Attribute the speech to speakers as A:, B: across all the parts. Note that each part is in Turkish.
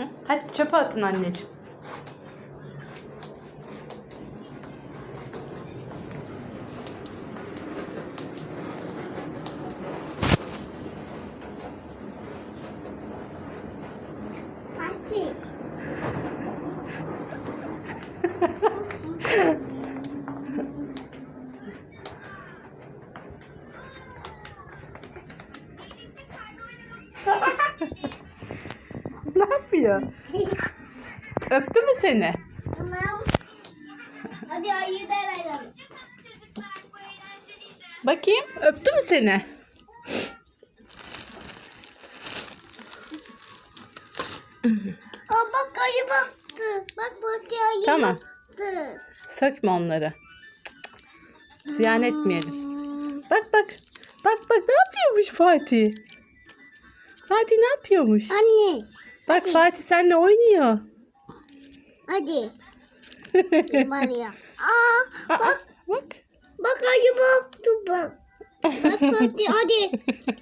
A: Hı? Hadi çöpe atın anneciğim.
B: Hadi.
A: ne yapıyor? Öptü mü seni?
B: Hadi ayı deneyelim.
A: Bakayım öptü mü seni?
B: Aa bak ayı baktı. Bak bak ayı
A: Tamam.
B: baktı.
A: Sökme onları. Ziyan etmeyelim. Bak bak. Bak bak ne yapıyormuş Fatih? Fatih ne yapıyormuş?
B: Anne.
A: Bak Fatih seninle oynuyor.
B: Hadi. Maria. Aa
A: Aa,
B: bak
A: bak.
B: bak ayı baktı bak. Bak hadi hadi.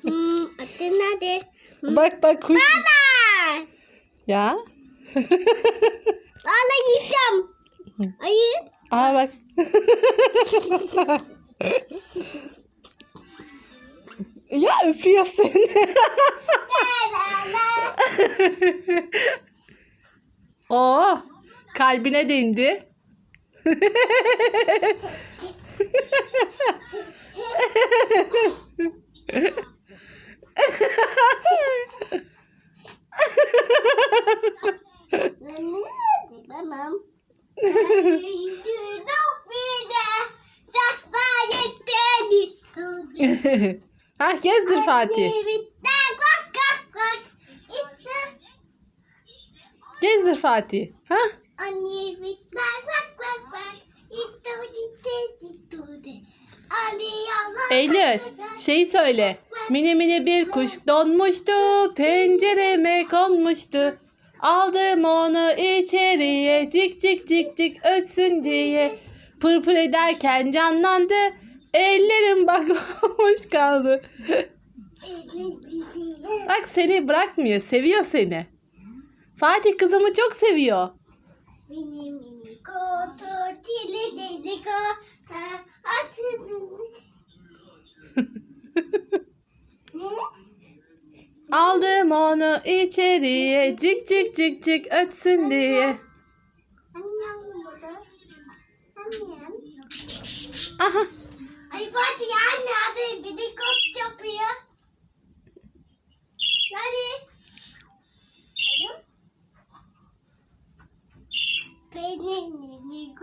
B: Hmm, hadi hadi. Hmm.
A: Bak bak kuş.
B: Bala.
A: Ya.
B: Bala yiyeceğim. Ayı.
A: Aa bak. ya öpüyor seni. Oo, kalbine değindi.
B: Tamam. De
A: gezdir Fatih.
B: Bak bak bak. İşte
A: Gezdir Fatih. Ha?
B: anne bir bak bak gitti gitti. Ali yalan.
A: Eylül şeyi söyle. Mini mini bir kuş donmuştu. Pencereme konmuştu. Aldım onu içeriye cik cik cik cik ötsün diye. Pır pır ederken canlandı. Ellerim bak boş kaldı. Bak seni bırakmıyor. Seviyor seni. Fatih kızımı çok seviyor.
B: Mini mini kotu tili tili ko.
A: Aldım onu içeriye cik cik cik cik ötsün diye. Aha.
B: Ay Fatih anne Benim yeni